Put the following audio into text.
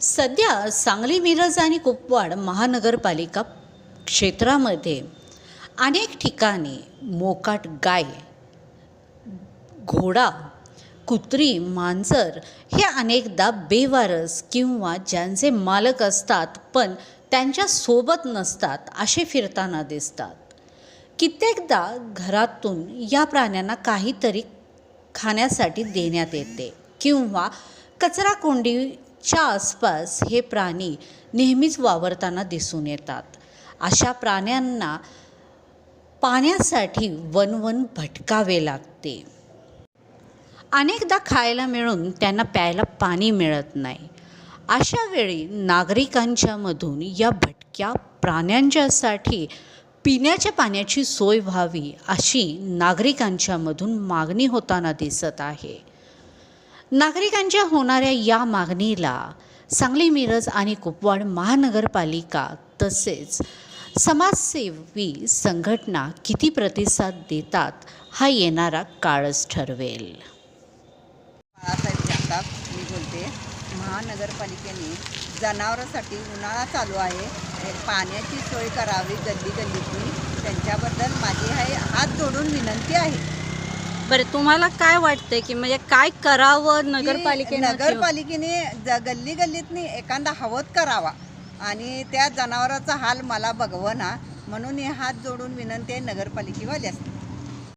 सध्या सांगली मिरज आणि कुपवाड महानगरपालिका क्षेत्रामध्ये अनेक ठिकाणी मोकाट गाय घोडा कुत्री मांजर हे अनेकदा बेवारस किंवा ज्यांचे मालक असतात पण त्यांच्यासोबत नसतात असे फिरताना दिसतात. कित्येकदा घरातून या प्राण्यांना काहीतरी खाण्यासाठी देण्यात येते किंवा कचरा च्या आसपास हे प्राणी नेहमीच वावरताना दिसून येतात. अशा प्राण्यांना पाण्यासाठी वनवन भटकावे लागते. अनेकदा खायला मिळून त्यांना प्यायला पाणी मिळत नाही. अशा वेळी नागरिकांच्यामधून या भटक्या प्राण्यांच्यासाठी पिण्याच्या पाण्याची सोय व्हावी अशी नागरिकांच्यामधून मागणी होताना दिसत आहे. नागरिकांच्या होणाऱ्या या मागणीला सांगली मिरज आणि कुपवाड महानगरपालिका तसेच समाजसेवी संघटना किती प्रतिसाद देतात हा येणारा काळच ठरवेल. बाळासाहेब जगताप मी बोलते. महानगरपालिकेने जनावरांसाठी उन्हाळा चालू आहे. पाण्याची सोय करावी गल्ली गल्लीतून. त्यांच्याबद्दल माझी आहे हात जोडून विनंती आहे. बरं तुम्हाला काय वाटतंय की म्हणजे काय करावं की नगरपालिकेने नगरपालिकेने ज गल्ली गल्लीतनी एखादा हवत करावा. आणि त्या जनावराचा हाल मला बघवना म्हणून हे हात जोडून विनंती आहे नगरपालिकेवाल्यास